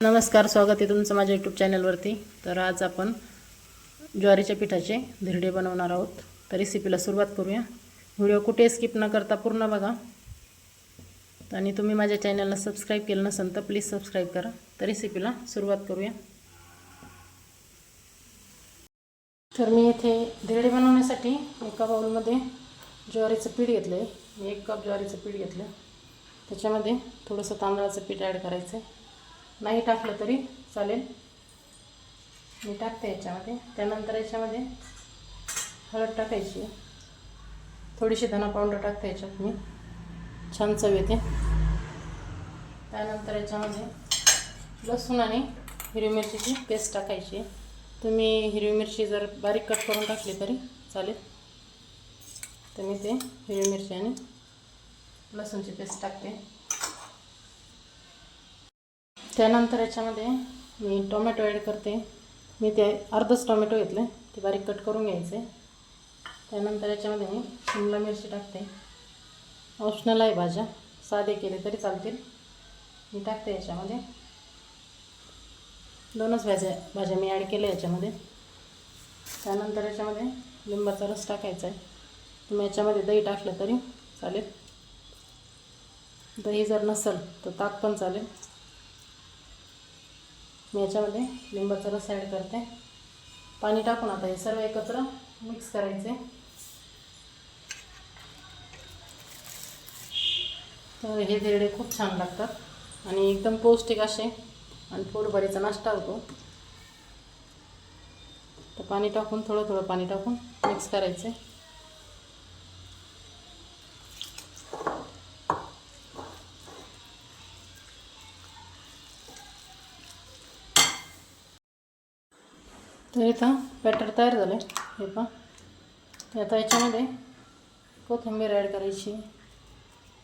नमस्कार स्वागत आहे तुमचं माझ्या यूट्यूब चॅनलवरती तर आज आपण ज्वारीच्या पिठाचे धिरडे बनवणार आहोत. तर रेसिपीला सुरुवात करूया. व्हिडिओ कुठे स्किप न करता पूर्ण बघा. आणि तुम्ही माझ्या चॅनलला सबस्क्राईब केलं नसेल तर प्लीज सबस्क्राईब करा. तर रेसिपीला सुरुवात करूया. तर मी इथे धिरडे बनवण्यासाठी एका बाउलमध्ये ज्वारीचं पीठ घेतलं आहे मी एक कप ज्वारीचं पीठ घेतलं. त्याच्यामध्ये थोडंसं तांदळाचं पीठ ॲड करायचं आहे नाही टाकलं तरी चालेल. मी टाकते याच्यामध्ये. त्यानंतर याच्यामध्ये हळद टाकायची. थोडीशी धना पावडर टाकते याच्यात मी. छान चव येते. त्यानंतर याच्यामध्ये लसूण आणि हिरवी मिरचीची पेस्ट टाकायची. तुम्ही हिरवी मिरची जर बारीक कट करून टाकली तरी चालेल. तर मी ते हिरवी मिरची आणि लसूणची पेस्ट टाकते. त्यानंतर याच्यामध्ये मी टोमॅटो ॲड करते. मी ते अर्धच टोमॅटो घेतले ते बारीक कट करून घ्यायचे. त्यानंतर याच्यामध्ये मी शिमला मिरची टाकते. ऑप्शनल आहे भाज्या साधे केले तरी चालतील. मी टाकते याच्यामध्ये. दोनच भाज्या भाज्या मी ॲड केल्या याच्यामध्ये. त्यानंतर याच्यामध्ये लिंबाचा रस टाकायचा आहे. तुम्ही याच्यामध्ये दही टाकलं तरी चालेल. दही जर नसेल तर ताक पण चालेल. मी याच्यामध्ये लिंबाचा रस ॲड करते. पाणी टाकून आता हे सर्व एकत्र मिक्स करायचे. तर हे धिरडे खूप छान लागतात आणि एकदम पौष्टिक असे आणि पोटभरीचा नाश्ता होतो. तर पाणी टाकून थोडं थोडं पाणी टाकून मिक्स करायचे. तर इथं बॅटर तयार झालं. आहे हे पहा. तर आता याच्यामध्ये कोथिंबीर ॲड करायची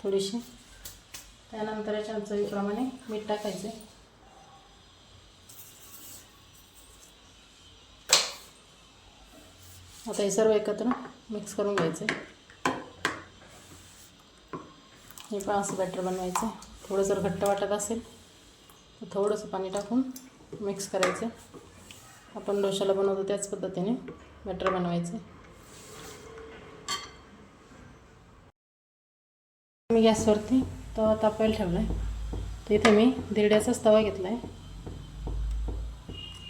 थोडीशी. त्यानंतर याच्या चवीप्रमाणे मीठ टाकायचे. आता हे सर्व एकत्र मिक्स करून घ्यायचे. हे पण असं बॅटर बनवायचं. थोडं जर घट्ट वाटत असेल तर थोडंसं पाणी टाकून मिक्स करायचं. आपण डोशाला बनवतो त्याच पद्धतीने. बॅटर बनवायचे. मी गॅसवरती तवा तापायला ठेवला आहे तर इथे मी दिरड्याचाच तवा घेतला आहे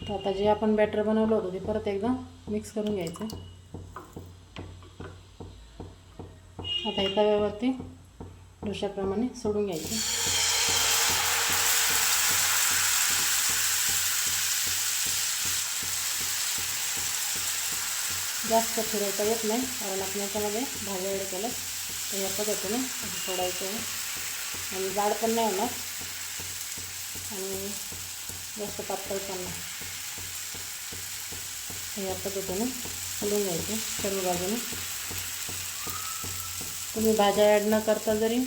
तर आता जे आपण बॅटर बनवलं होतं ते परत एकदा मिक्स करून घ्यायचं. आता हे तव्यावरती डोशाप्रमाणे सोडून घ्यायचं. जास्त फिरवता येत नाही कारण आपण याच्यामध्ये भाज्या ॲड केलं तर या पद्धतीने सोडायचं आहे. आणि जाड पण नाही होणार. आणि जास्त पातळ पण नाही. या पद्धतीने हलवून घ्यायचे सर्व बाजूने. तुम्ही भाज्या ॲड न करता जरी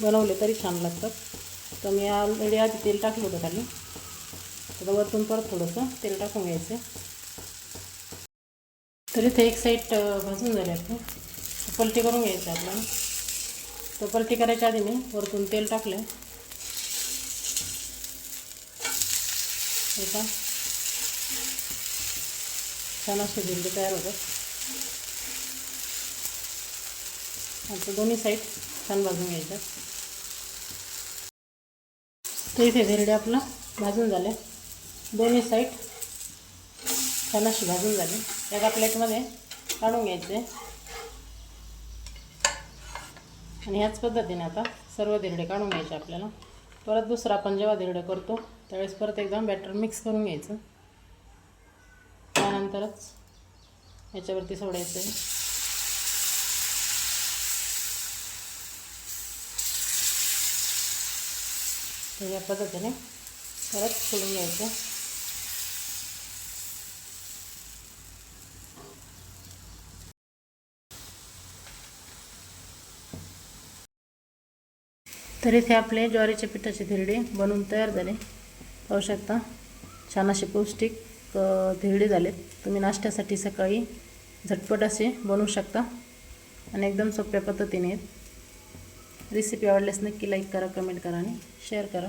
बनवले तरी छान लागतात. तर मी ऑलरेडी आधी तेल टाकलं होतं खाली. तर वरतून परत थोडंसं तेल टाकून घ्यायचं. तर इथे एक साईड भाजून झाले आपली पलटी करून घ्यायचं आपल्याला तर पलटी करायच्या आधी मी वरतून तेल टाकलं हे का छान असे भिंडी तयार होतात आता दोन्ही साईड छान भाजून घ्यायच्या तर इथे झिरडे आपलं भाजून झाले. दोन्ही साईड छान अशी भाजून झाली. एका प्लेटमध्ये काढून घ्यायचे. आणि ह्याच पद्धतीने आता सर्व धिरडे काढून घ्यायचे आपल्याला. परत दुसरा आपण जेव्हा धिरडे करतो त्यावेळेस परत एकदम बॅटर मिक्स करून घ्यायचं. त्यानंतरच याच्यावरती सोडायचं आहे. या पद्धतीने परत सोडून घ्यायचं. तर इथे आपले ज्वारीच्या पिठाचे धिरडे बनवून तयार झाले. पाहू शकता छान असे पौष्टिक धिरडे झालेत तुम्ही नाश्त्यासाठी सकाळी झटपट असे बनवू शकता आणि एकदम सोप्या पद्धतीने. आहेत रेसिपी आवडल्यास नक्की लाईक करा कमेंट करा आणि शेअर करा.